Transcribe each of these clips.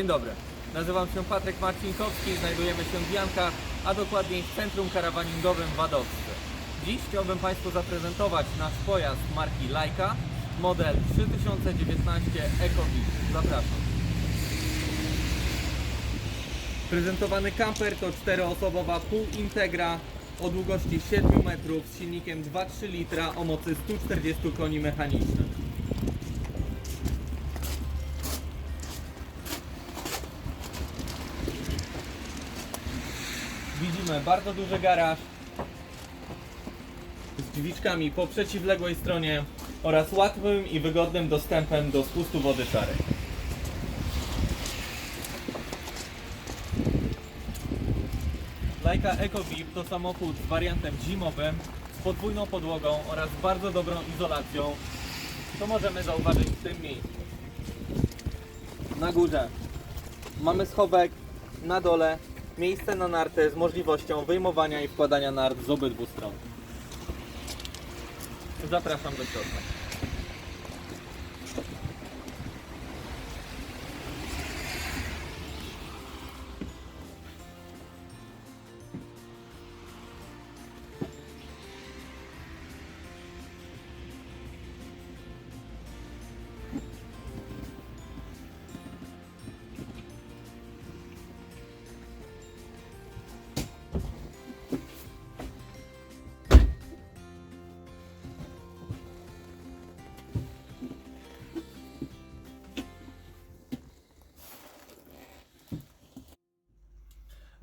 Dzień dobry. Nazywam się Patryk Marcinkowski, znajdujemy się w Jankach, a dokładniej w centrum karawaningowym w Wadowsce. Dziś chciałbym Państwu zaprezentować nasz pojazd marki Laika, model 3019 EcoBeat. Zapraszam. Prezentowany kamper to czteroosobowa półintegra o długości 7 metrów z silnikiem 2,3 litra o mocy 140 koni mechanicznych. Widzimy bardzo duży garaż z drzwiczkami po przeciwległej stronie oraz łatwym i wygodnym dostępem do spustu wody szarej. Laika EcoVip to samochód z wariantem zimowym z podwójną podłogą oraz bardzo dobrą izolacją, co możemy zauważyć w tym miejscu. Na górze mamy schowek, na dole miejsce na narty z możliwością wyjmowania i wkładania nart z obydwu stron. Zapraszam do środka.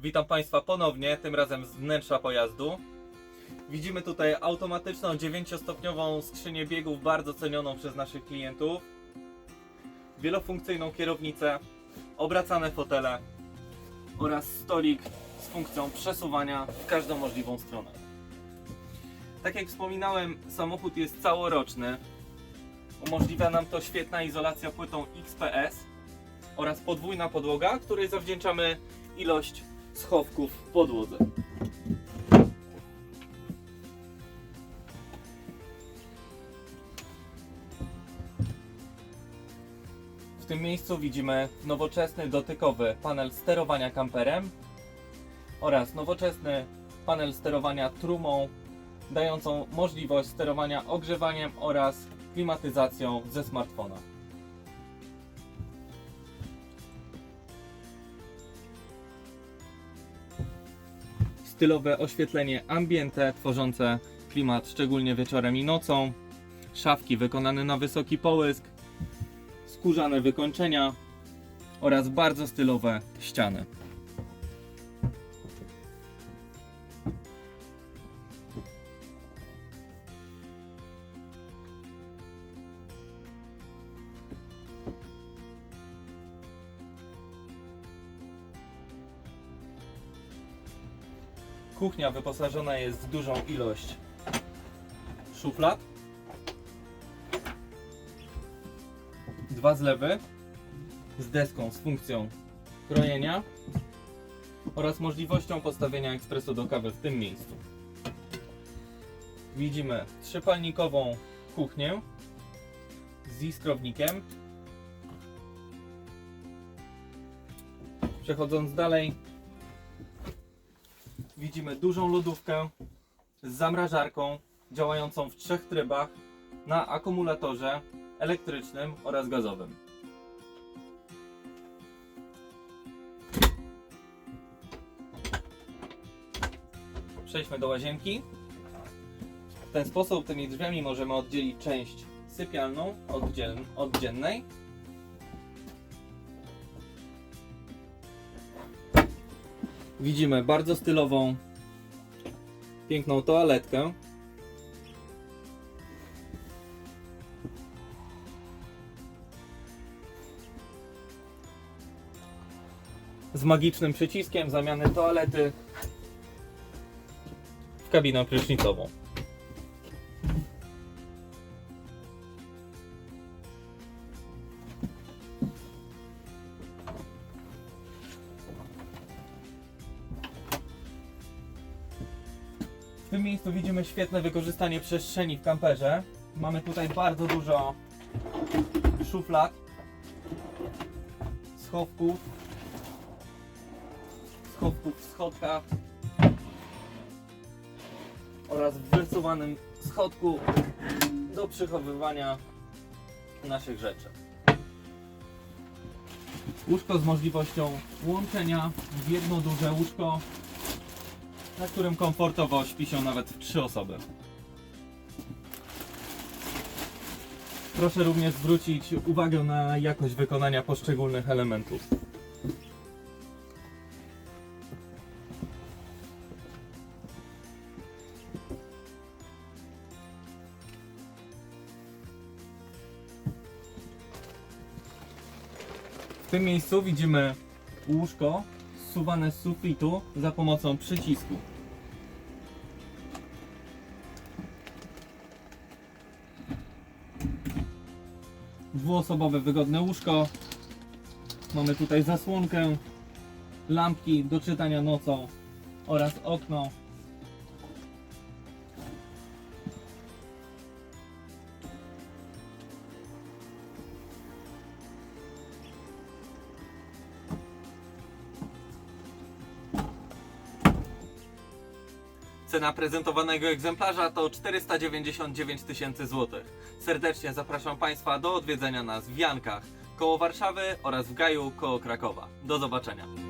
Witam Państwa ponownie, tym razem z wnętrza pojazdu. Widzimy tutaj automatyczną 9-stopniową skrzynię biegów, bardzo cenioną przez naszych klientów. Wielofunkcyjną kierownicę, obracane fotele oraz stolik z funkcją przesuwania w każdą możliwą stronę. Tak jak wspominałem, samochód jest całoroczny. Umożliwia nam to świetna izolacja płytą XPS oraz podwójna podłoga, której zawdzięczamy ilość schowków w podłodze. W tym miejscu widzimy nowoczesny dotykowy panel sterowania kamperem oraz nowoczesny panel sterowania trumą, dającą możliwość sterowania ogrzewaniem oraz klimatyzacją ze smartfona. Stylowe oświetlenie ambiente tworzące klimat szczególnie wieczorem i nocą, szafki wykonane na wysoki połysk, skórzane wykończenia oraz bardzo stylowe ściany. Kuchnia wyposażona jest w dużą ilość szuflad. Dwa zlewy z deską z funkcją krojenia oraz możliwością postawienia ekspresu do kawy w tym miejscu. Widzimy trzypalnikową kuchnię z iskrownikiem. Przechodząc dalej, widzimy dużą lodówkę z zamrażarką działającą w trzech trybach na akumulatorze elektrycznym oraz gazowym. Przejdźmy do łazienki. W ten sposób tymi drzwiami możemy oddzielić część sypialną od, dziennej. Widzimy bardzo stylową, piękną toaletkę. Z magicznym przyciskiem zamiany toalety w kabinę prysznicową. Tym miejscu widzimy świetne wykorzystanie przestrzeni w kamperze. Mamy tutaj bardzo dużo szuflad schowków, schowków w schodkach oraz w wysuwanym schodku do przechowywania naszych rzeczy. Łóżko z możliwością łączenia w jedno duże łóżko, na którym komfortowo śpi się nawet trzy osoby. Proszę również zwrócić uwagę na jakość wykonania poszczególnych elementów. W tym miejscu widzimy łóżko zsuwane z sufitu za pomocą przycisku. Dwuosobowe wygodne łóżko. Mamy tutaj zasłonkę, lampki do czytania nocą oraz okno. Cena prezentowanego egzemplarza to 499 tysięcy złotych. Serdecznie zapraszam Państwa do odwiedzenia nas w Jankach, koło Warszawy oraz w Gaju, koło Krakowa. Do zobaczenia.